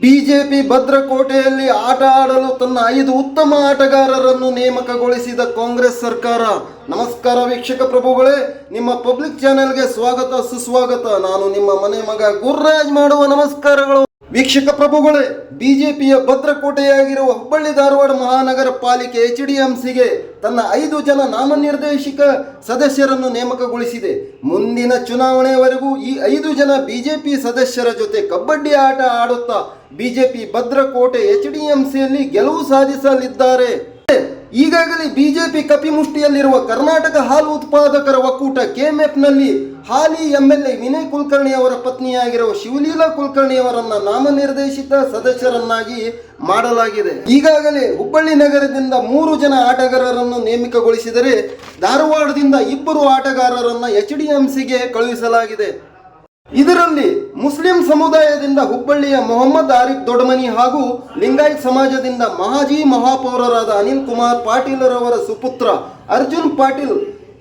BJP ಭದ್ರಕೋಟೆಯಲ್ಲಿ ಆಟ ಆಡಲು ತನ್ನ ಐದು ಉತ್ತಮ ಆಟಗಾರರನ್ನು ನೇಮಕಗೊಳಿಸಿದ ಕಾಂಗ್ರೆಸ್ ಸರ್ಕಾರ. ನಮಸ್ಕಾರ ವೀಕ್ಷಕ ಪ್ರಭುಗಳೇ, ನಿಮ್ಮ ಪಬ್ಲಿಕ್ ಚಾನೆಲ್ಗೆ ಸ್ವಾಗತ, ಸುಸ್ವಾಗತ. ನಾನು ನಿಮ್ಮ ಮನೆ ಮಗ ಗುರ್ರಾಜ್ ಮಾಡುವ ನಮಸ್ಕಾರಗಳು. ವೀಕ್ಷಕ ಪ್ರಭುಗಳೇ, ಬಿಜೆಪಿಯ ಭದ್ರಕೋಟೆಯಾಗಿರುವ ಹುಬ್ಬಳ್ಳಿ ಧಾರವಾಡ ಮಹಾನಗರ ಪಾಲಿಕೆ ಎಚ್ ಡಿ ತನ್ನ ಐದು ಜನ ನಾಮನಿರ್ದೇಶಿತ ಸದಸ್ಯರನ್ನು ನೇಮಕಗೊಳಿಸಿದೆ. ಮುಂದಿನ ಚುನಾವಣೆಯವರೆಗೂ ಈ ಐದು ಜನ ಬಿಜೆಪಿ ಸದಸ್ಯರ ಜೊತೆ ಕಬಡ್ಡಿ ಆಟ ಆಡುತ್ತಾ ಬಿಜೆಪಿ ಭದ್ರಕೋಟೆ ಎಚ್ ಡಿ ಸಿಯಲ್ಲಿ ಗೆಲುವು ಸಾಧಿಸಲಿದ್ದಾರೆ. ಈಗಾಗಲೇ ಬಿಜೆಪಿ ಕಪಿಮುಷ್ಟಿಯಲ್ಲಿರುವ ಕರ್ನಾಟಕ ಹಾಲು ಉತ್ಪಾದಕರ ಒಕ್ಕೂಟ ಕೆಎಂಎಫ್ನಲ್ಲಿ ಹಾಲಿ M L A Vinay Kulkarni ಅವರ ಪತ್ನಿಯಾಗಿರುವ ಶಿವಲೀಲಾ ಕುಲಕರ್ಣಿ ಅವರನ್ನ ನಾಮನಿರ್ದೇಶಿತ ಸದಸ್ಯರನ್ನಾಗಿ ಮಾಡಲಾಗಿದೆ. ಈಗಾಗಲೇ ಹುಬ್ಬಳ್ಳಿ ನಗರದಿಂದ ಮೂರು ಜನ ಆಟಗಾರರನ್ನು ನೇಮಕಗೊಳಿಸಿದರೆ ಧಾರವಾಡದಿಂದ ಇಬ್ಬರು ಆಟಗಾರರನ್ನ ಎಚ್ ಡಿ ಸಿಗೆ ಕಳುಹಿಸಲಾಗಿದೆ. ಇದರಲ್ಲಿ ಮುಸ್ಲಿಂ ಸಮುದಾಯದಿಂದ ಹುಬ್ಬಳ್ಳಿಯ ಮೊಹಮ್ಮದ್ ಆರಿಫ್ ದೊಡಮನಿ ಹಾಗೂ ಲಿಂಗಾಯತ್ ಸಮಾಜದಿಂದ ಮಹಾಜಿ ಮಹಾಪೌರರಾದ ಅನಿಲ್ ಕುಮಾರ್ ಪಾಟೀಲರವರ ಸುಪುತ್ರ ಅರ್ಜುನ್ ಪಾಟೀಲ್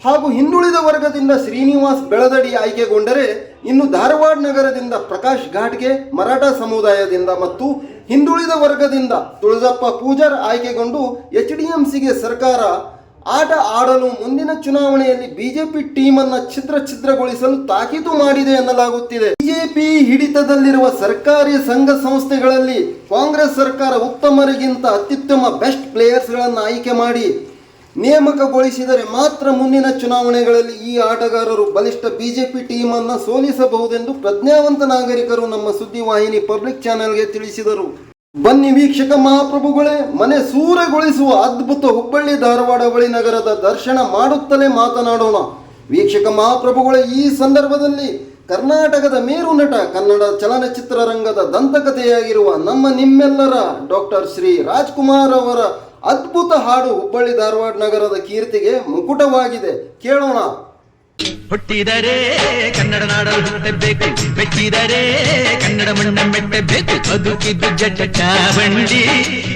ಹಾಗೂ ಹಿಂದುಳಿದ ವರ್ಗದಿಂದ ಶ್ರೀನಿವಾಸ್ ಬೆಳದಡಿ ಆಯ್ಕೆಗೊಂಡರೆ ಇನ್ನು ಧಾರವಾಡ ನಗರದಿಂದ ಪ್ರಕಾಶ್ ಘಾಟ್ಗೆ, ಮರಾಠ ಸಮುದಾಯದಿಂದ ಮತ್ತು ಹಿಂದುಳಿದ ವರ್ಗದಿಂದ ತುಳಜಪ್ಪ ಪೂಜಾರ್ ಆಯ್ಕೆಗೊಂಡು ಎಚ್ ಡಿ ಸರ್ಕಾರ ಆಟ ಆಡಲು ಮುಂದಿನ ಚುನಾವಣೆಯಲ್ಲಿ ಬಿಜೆಪಿ ಟೀಮ್ ಅನ್ನ ಛಿದ್ರ ಛಿದ್ರಗೊಳಿಸಲು ತಾಕೀತು ಮಾಡಿದೆ ಎನ್ನಲಾಗುತ್ತಿದೆ. ಬಿಜೆಪಿ ಹಿಡಿತದಲ್ಲಿರುವ ಸರ್ಕಾರಿ ಸಂಘ ಸಂಸ್ಥೆಗಳಲ್ಲಿ ಕಾಂಗ್ರೆಸ್ ಸರ್ಕಾರ ಉತ್ತಮರಿಗಿಂತ ಅತ್ಯುತ್ತಮ ಬೆಸ್ಟ್ ಪ್ಲೇಯರ್ಸ್ಗಳನ್ನು ಆಯ್ಕೆ ಮಾಡಿ ನೇಮಕಗೊಳಿಸಿದರೆ ಮಾತ್ರ ಮುಂದಿನ ಚುನಾವಣೆಗಳಲ್ಲಿ ಈ ಆಟಗಾರರು ಬಲಿಷ್ಠ ಬಿಜೆಪಿ ಟೀಮ್ ಅನ್ನು ಸೋಲಿಸಬಹುದೆಂದು ಪ್ರಜ್ಞಾವಂತ ನಾಗರಿಕರು ನಮ್ಮ ಸುದ್ದಿವಾಹಿನಿ ಪಬ್ಲಿಕ್ ಚಾನೆಲ್ಗೆ ತಿಳಿಸಿದರು. ಬನ್ನಿ ವೀಕ್ಷಕ ಮಹಾಪ್ರಭುಗಳೇ, ಮನೆ ಸೂರೆಗೊಳಿಸುವ ಅದ್ಭುತ ಹುಬ್ಬಳ್ಳಿ ಧಾರವಾಡ ಬಳಿ ನಗರದ ದರ್ಶನ ಮಾಡುತ್ತಲೇ ಮಾತನಾಡೋಣ. ವೀಕ್ಷಕ ಮಹಾಪ್ರಭುಗಳೇ, ಈ ಸಂದರ್ಭದಲ್ಲಿ ಕರ್ನಾಟಕದ ಮೇರು ನಟ ಕನ್ನಡ ಚಲನಚಿತ್ರರಂಗದ ದಂತಕಥೆಯಾಗಿರುವ ನಮ್ಮ ನಿಮ್ಮೆಲ್ಲರ ಡಾಕ್ಟರ್ ಶ್ರೀ ರಾಜ್ಕುಮಾರ್ ಅವರ ಅದ್ಭುತ ಹಾಡು ಹುಬ್ಬಳ್ಳಿ ಧಾರವಾಡ ನಗರದ ಕೀರ್ತಿಗೆ ಮುಕುಟವಾಗಿದೆ. ಕೇಳೋಣ. ಹುಟ್ಟಿದರೆ ಕನ್ನಡ ನಾಡಲು ಹುಟ್ಟಬೇಕು ಮೆಚ್ಚಿದರೆ ಕನ್ನಡ ಮಣ್ಣ ಮೆಟ್ಟಬೇಕು ಬದುಕಿದ್ದು ಜಟಕ ಬಂಡಿ.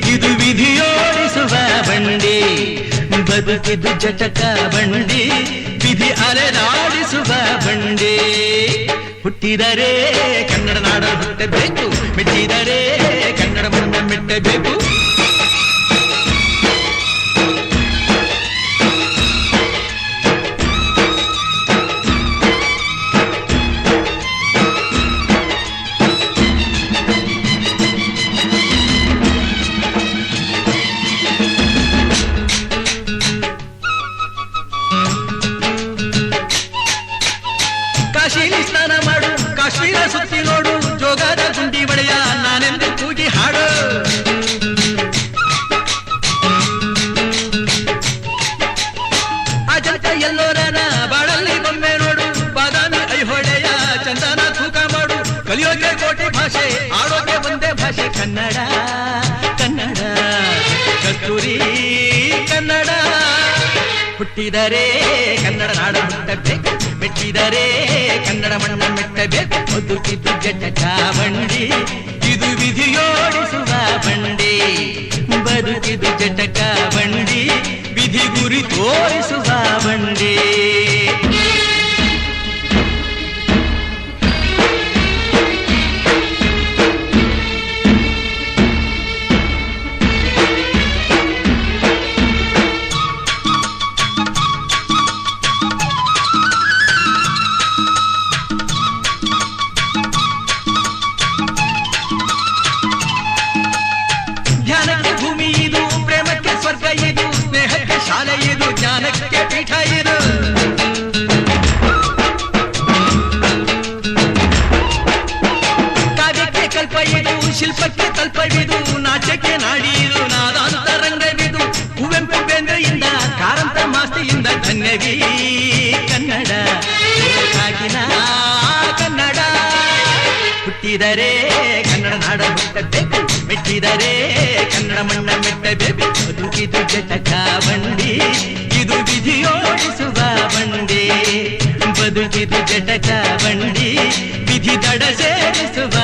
ಇದು ವಿಧಿಯೋಡಿಸುವ ಬಂಡಿ. ಬದುಕಿದ್ದು ಜಟಕ ಬಂಡಿ. ವಿಧಿ ಅಲೆದಾಡಿಸುವ ಬಂಡಿ. ಹುಟ್ಟಿದರೆ ಕನ್ನಡ ನಾಡಲು ಹುಟ್ಟಬೇಕು ಮೆಚ್ಚಿದರೆ ಕನ್ನಡ ಮಣ್ಣ ಮೆಟ್ಟಬೇಕು ಕನ್ನಡ ಕನ್ನಡ, ಕಸ್ತೂರಿ ಕನ್ನಡ. ಹುಟ್ಟಿದರೆ ಕನ್ನಡ ನಾಡ ಹುಟ್ಟಬೇಕು ಮೆಚ್ಚಿದರೆ ಕನ್ನಡ ಮಣ್ಣ ಮೆಟ್ಟಬೇಕು. ಬದುಕಿದ್ದು ಜಟಕ ಬಂಡಿ ಇದು ವಿಧಿಯೋಡಿಸುವ ಬಂಡಿ. ಬದುಕಿದು ಜಟಕ ಬಂಡಿ ವಿಧಿ ಗುರಿ ತೋರಿಸುವ ಬಂಡಿ. ಧನ್ಯವಿ ಕನ್ನಡ ಸಾಗಿನ ಕನ್ನಡ. ಹುಟ್ಟಿದರೆ ಕನ್ನಡ ನಾಡ ಹುಟ್ಟಬೇಕು ಮೆಟ್ಟಿದರೆ ಕನ್ನಡ ಮಣ್ಣ ಮೆಟ್ಟಬೇಕು. ಬದುಕಿದು ಜಟಕ ಬಂಡಿ ಇದು ವಿಧಿಯೋಡಿಸುವ ಬಂಡಿ. ಬದುಕಿದು ಜಟಕ ಬಂಡಿ ವಿಧಿ ದಡ ಸೇರಿಸುವ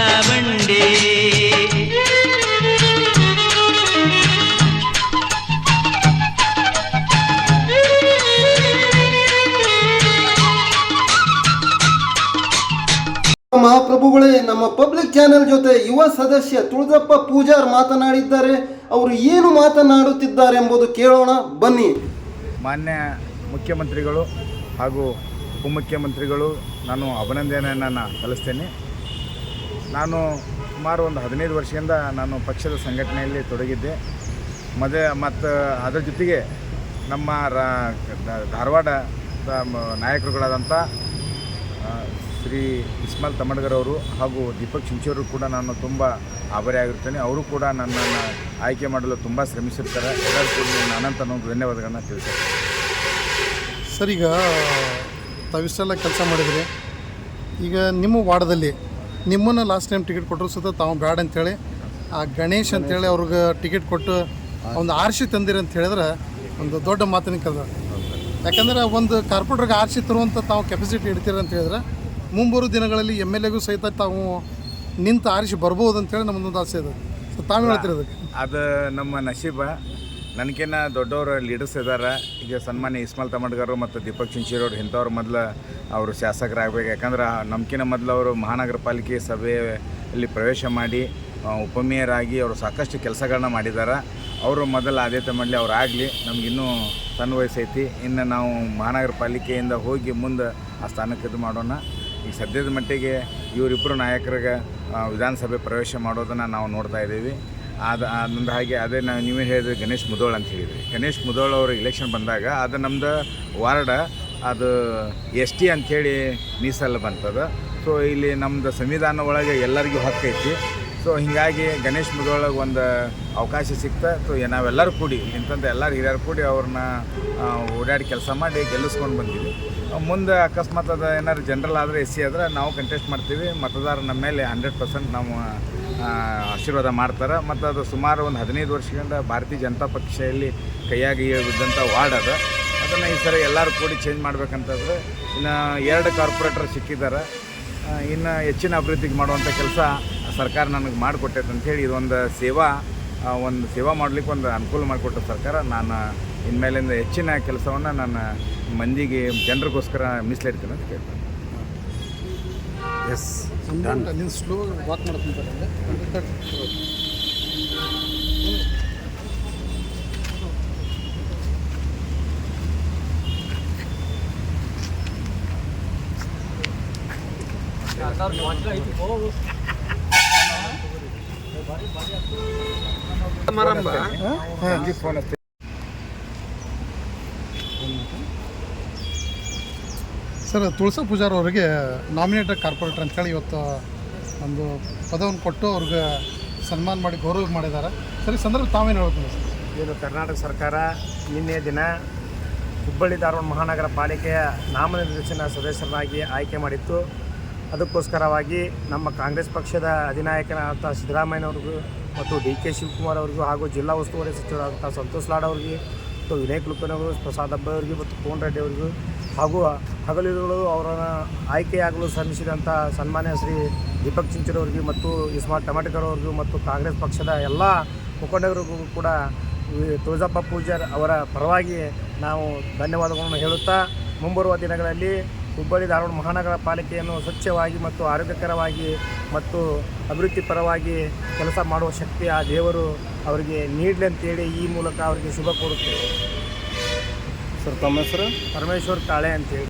ಮಹಾಪ್ರಭುಗಳೇ, ನಮ್ಮ ಪಬ್ಲಿಕ್ ಚಾನೆಲ್ ಜೊತೆ ಯುವ ಸದಸ್ಯ ತುಳಜಪ್ಪ ಪೂಜಾರ್ ಮಾತನಾಡಿದ್ದಾರೆ. ಅವರು ಏನು ಮಾತನಾಡುತ್ತಿದ್ದಾರೆ ಎಂಬುದು ಕೇಳೋಣ, ಬನ್ನಿ. ಮಾನ್ಯ ಮುಖ್ಯಮಂತ್ರಿಗಳು ಹಾಗೂ ಉಪಮುಖ್ಯಮಂತ್ರಿಗಳು, ನಾನು ಅಭಿನಂದನೆಯನ್ನು ನಾನು ಸಲ್ಲಿಸ್ತೇನೆ. ನಾನು ಸುಮಾರು ಒಂದು ಹದಿನೈದು ವರ್ಷದಿಂದ ನಾನು ಪಕ್ಷದ ಸಂಘಟನೆಯಲ್ಲಿ ತೊಡಗಿದ್ದೆ. ಮದ ಮತ್ತು ಅದರ ಜೊತೆಗೆ ನಮ್ಮ ರಾ, ಧಾರವಾಡ ನಾಯಕರುಗಳಾದಂಥ ಶ್ರೀ ಇಸ್ಮಾಲ್ ತಮಡ್ಗರ್ ಅವರು ಹಾಗೂ ದೀಪಕ್ ಚಿಂಚೋರು ಕೂಡ ನಾನು ತುಂಬ ಆಭಾರಿಯಾಗಿರ್ತೇನೆ ಅವರು ಕೂಡ ನನ್ನನ್ನು ಆಯ್ಕೆ ಮಾಡಲು ತುಂಬ ಶ್ರಮಿಸಿರ್ತಾರೆ. ಎಲ್ಲರೂ ಕೂಡ ಅನಂತ ಧನ್ಯವಾದಗಳನ್ನ ತಿಳಿಸ್ತಾರೆ ಸರ್, ಈಗ ತಾವಿಷ್ಟೆಲ್ಲ ಕೆಲಸ ಮಾಡಿದರೆ. ಈಗ ನಿಮ್ಮ ವಾರ್ಡದಲ್ಲಿ ನಿಮ್ಮನ್ನು ಲಾಸ್ಟ್ ಟೈಮ್ ಟಿಕೆಟ್ ಕೊಟ್ಟರು ಸುತ್ತ ತಾವು ಬ್ಯಾಡ ಅಂತೇಳಿ, ಆ ಗಣೇಶ್ ಅಂತೇಳಿ ಅವ್ರಿಗೆ ಟಿಕೆಟ್ ಕೊಟ್ಟು ಒಂದು ಆರ್ಸಿ ತಂದಿರಿ ಅಂತ ಹೇಳಿದ್ರೆ ಒಂದು ದೊಡ್ಡ ಮಾತಿನ ಕದ ಯಾಕಂದ್ರೆ ಒಂದು ಕಾರ್ಪೊರೇಟ್ರಿಗೆ ಆರ್ಸಿ ತರುವಂಥ ತಾವು ಕೆಪಾಸಿಟಿ ಇಡ್ತೀರ ಅಂತ ಹೇಳಿದ್ರೆ ಮುಂಬರುವ ದಿನಗಳಲ್ಲಿ ಎಂ ಎಲ್ ಎಗೂ ಸಹಿತ ತಾವು ನಿಂತು ಆರಿಸಿ ಬರ್ಬೋದು ಅಂತೇಳಿ ನಮ್ಮದೊಂದು ಆಸೆ ಇದೆ. ಸೊ ತಾವು ಹೇಳ್ತೀರಿ ಅದಕ್ಕೆ? ಅದು ನಮ್ಮ ನಶೀಬ. ನನಗಿನ್ನ ದೊಡ್ಡವರು ಲೀಡರ್ಸ್ ಇದ್ದಾರೆ ಈಗ ಸನ್ಮಾನ್ಯ ಇಸ್ಮಾಲ್ ತಮಡ್ಗರು ಮತ್ತು ದೀಪಕ್ ಚಿಂಚೇರವ್ರು ಇಂಥವ್ರು ಮೊದಲು ಅವರು ಶಾಸಕರಾಗಬೇಕು. ಯಾಕಂದ್ರೆ ನಮ್ಕಿನ್ನ ಮೊದಲು ಅವರು ಮಹಾನಗರ ಪಾಲಿಕೆ ಸಭೆಯಲ್ಲಿ ಪ್ರವೇಶ ಮಾಡಿ ಉಪಮೇಯರಾಗಿ ಅವರು ಸಾಕಷ್ಟು ಕೆಲಸಗಳನ್ನ ಮಾಡಿದ್ದಾರೆ ಅವರು ಮೊದಲು ಆದ್ಯತೆ ಮಾಡಲಿ, ಅವ್ರು ಆಗಲಿ. ನಮಗಿನ್ನೂ ಸಣ್ಣ ವಯಸ್ಸೈತಿ ಇನ್ನು ನಾವು ಮಹಾನಗರ ಪಾಲಿಕೆಯಿಂದ ಹೋಗಿ ಮುಂದೆ ಆ ಸ್ಥಾನಕ್ಕೆ ಇದು ಮಾಡೋಣ. ಈಗ ಸದ್ಯದ ಮಟ್ಟಿಗೆ ಇವರಿಬ್ಬರು ನಾಯಕರಿಗೆ ವಿಧಾನಸಭೆ ಪ್ರವೇಶ ಮಾಡೋದನ್ನು ನಾವು ನೋಡ್ತಾ ಇದ್ದೀವಿ. ಅದು ನಂದು ಹಾಗೆ ಅದೇ ನಾವು ನೀವೇ ಹೇಳಿದ್ರಿ ಗಣೇಶ್ ಮುದೋಳ್ ಅಂತ ಹೇಳಿದ್ರಿ. ಗಣೇಶ್ ಮುದೋಳ್ ಅವರು ಇಲೆಕ್ಷನ್ ಬಂದಾಗ ಅದು ನಮ್ಮದು ವಾರ್ಡ ಅದು ಎಸ್ ಟಿ ಅಂಥೇಳಿ ಮೀಸಲು ಬಂತದ. ಸೊ ಇಲ್ಲಿ ನಮ್ಮದು ಸಂವಿಧಾನ ಒಳಗೆ ಎಲ್ಲರಿಗೂ ಹಕ್ಕೈತಿ ಸೊ ಹೀಗಾಗಿ ಗಣೇಶ್ ಮುದೋಳಗೆ ಒಂದು ಅವಕಾಶ ಸಿಕ್ತ. ಸೊ ನಾವೆಲ್ಲರೂ ಕೂಡಿ ಇಂಥದ್ದು ಎಲ್ಲರೂ ಹಿರಿಯರು ಕೂಡಿ ಅವ್ರನ್ನ ಓಡಾಡಿ ಕೆಲಸ ಮಾಡಿ ಗೆಲ್ಲಿಸ್ಕೊಂಡು ಬಂದೀವಿ. ಆ, ಮುಂದೆ ಅಕಸ್ಮಾತ್ ಅದು ಏನಾದ್ರು ಜನರಲ್ ಆದರೆ ಎಸ್ ಸಿ ಆದರೆ ನಾವು ಕಂಟೆಸ್ಟ್ ಮಾಡ್ತೀವಿ. ಮತದಾರ ನಮ್ಮ ಮೇಲೆ ಹಂಡ್ರೆಡ್ ಪರ್ಸೆಂಟ್ ನಾವು ಆಶೀರ್ವಾದ ಮಾಡ್ತಾರೆ. ಮತ್ತು ಅದು ಸುಮಾರು ಒಂದು ಹದಿನೈದು ವರ್ಷಗಳಿಂದ ಭಾರತೀಯ ಜನತಾ ಪಕ್ಷದಲ್ಲಿ ಕೈಯಾಗಿ ಬಿದ್ದಂಥ ವಾರ್ಡ್ ಅದು. ಅದನ್ನು ಈ ಸರಿ ಎಲ್ಲರೂ ಕೂಡಿ ಚೇಂಜ್ ಮಾಡ್ಬೇಕಂತಂದ್ರೆ ಇನ್ನು ಎರಡು ಕಾರ್ಪೊರೇಟರ್ ಸಿಕ್ಕಿದ್ದಾರೆ. ಇನ್ನು ಹೆಚ್ಚಿನ ಅಭಿವೃದ್ಧಿಗೆ ಮಾಡುವಂಥ ಕೆಲಸ ಸರ್ಕಾರ ನನಗೆ ಮಾಡಿಕೊಟ್ಟೈತೆ ಅಂಥೇಳಿ ಇದೊಂದು ಸೇವಾ. ಒಂದು ಸೇವಾ ಮಾಡಲಿಕ್ಕೆ ಒಂದು ಅನುಕೂಲ ಮಾಡಿಕೊಟ್ಟ ಸರ್ಕಾರ ನಾನು ಇನ್ಮೇಲಿಂದ ಹೆಚ್ಚಿನ ಕೆಲಸವನ್ನು ನಾನು ಮಂದಿಗೆ ಜನರಿಗೋಸ್ಕರ ಮೀಸಲಿಡ್ತೀನಿ ಅಂತ ಕೇಳ್ತೇನೆ ಎಸ್ ನಿನ್ನ ಸ್ಲೋ ವಾಕ್ ಮಾಡ್ತೀನಿ ಸರ್, ತುಳಸ ಪೂಜಾರ್ ಅವರಿಗೆ ನಾಮಿನೇಟೆಡ್ ಕಾರ್ಪೊರೇಟರ್ ಅಂತೇಳಿ ಇವತ್ತು ಒಂದು ಪದವನ್ನು ಕೊಟ್ಟು ಅವ್ರಿಗೆ ಸನ್ಮಾನ ಮಾಡಿ ಗೌರವ ಮಾಡಿದ್ದಾರೆ. ಸರಿ ಸಂದರ್ಭ ತಾವೇನು ಹೇಳ್ಬೋದು ಸರ್? ಇದು ಕರ್ನಾಟಕ ಸರ್ಕಾರ ನಿನ್ನೆ ದಿನ ಹುಬ್ಬಳ್ಳಿ ಧಾರವಾಡ ಮಹಾನಗರ ಪಾಲಿಕೆಯ ನಾಮನಿರ್ದೇಶನ ಸದಸ್ಯರಾಗಿ ಆಯ್ಕೆ ಮಾಡಿತ್ತು. ಅದಕ್ಕೋಸ್ಕರವಾಗಿ ನಮ್ಮ ಕಾಂಗ್ರೆಸ್ ಪಕ್ಷದ ಅಧಿನಾಯಕನಾದಂಥ ಸಿದ್ದರಾಮಯ್ಯನವ್ರಿಗೂ ಮತ್ತು ಡಿ ಕೆ ಶಿವಕುಮಾರ್ ಅವರಿಗೂ ಹಾಗೂ ಜಿಲ್ಲಾ ಉಸ್ತುವಾರಿ ಸಚಿವರಾದಂಥ ಸಂತೋಷ್ ಲಾಡ್ ಅವರಿಗೆ ಮತ್ತು ವಿನಯ್ ಕುಲಕರ್ಣಿಯವರು ಪ್ರಸಾದ್ ಅವರಿಗೆ ಮತ್ತು ಕೋನ್ ರೆಡ್ಡಿ ಅವರಿಗೂ ಹಾಗೂ ಹಗಲಿರುಗಳು ಅವರನ್ನು ಆಯ್ಕೆಯಾಗಲು ಶ್ರಮಿಸಿದಂಥ ಸನ್ಮಾನ್ಯ ಶ್ರೀ ದೀಪಕ್ ಚಿಂಚರವರಿಗೆ ಮತ್ತು ಇಸ್ಮಾರ್ಟ್ ಟಮಾಟಿಕರ್ ಅವರಿಗೂ ಮತ್ತು ಕಾಂಗ್ರೆಸ್ ಪಕ್ಷದ ಎಲ್ಲ ಮುಖಂಡರಿಗೂ ಕೂಡ ತುಳಜಪ್ಪ ಪೂಜಾರ್ ಅವರ ಪರವಾಗಿ ನಾವು ಧನ್ಯವಾದಗಳನ್ನು ಹೇಳುತ್ತಾ ಮುಂಬರುವ ದಿನಗಳಲ್ಲಿ ಹುಬ್ಬಳ್ಳಿ ಧಾರವಾಡ ಮಹಾನಗರ ಪಾಲಿಕೆಯನ್ನು ಸ್ವಚ್ಛವಾಗಿ ಮತ್ತು ಆರೋಗ್ಯಕರವಾಗಿ ಮತ್ತು ಅಭಿವೃದ್ಧಿಪರವಾಗಿ ಕೆಲಸ ಮಾಡುವ ಶಕ್ತಿ ಆ ದೇವರು ಅವರಿಗೆ ನೀಡಲಿ ಅಂತೇಳಿ ಈ ಮೂಲಕ ಅವರಿಗೆ ಶುಭ ಕೋರುತ್ತೇವೆ. ಸರ್ ತಮ್ಮ ಹೆಸರು? ಪರಮೇಶ್ವರ್ ಕಾಳೆ ಅಂತೇಳಿ.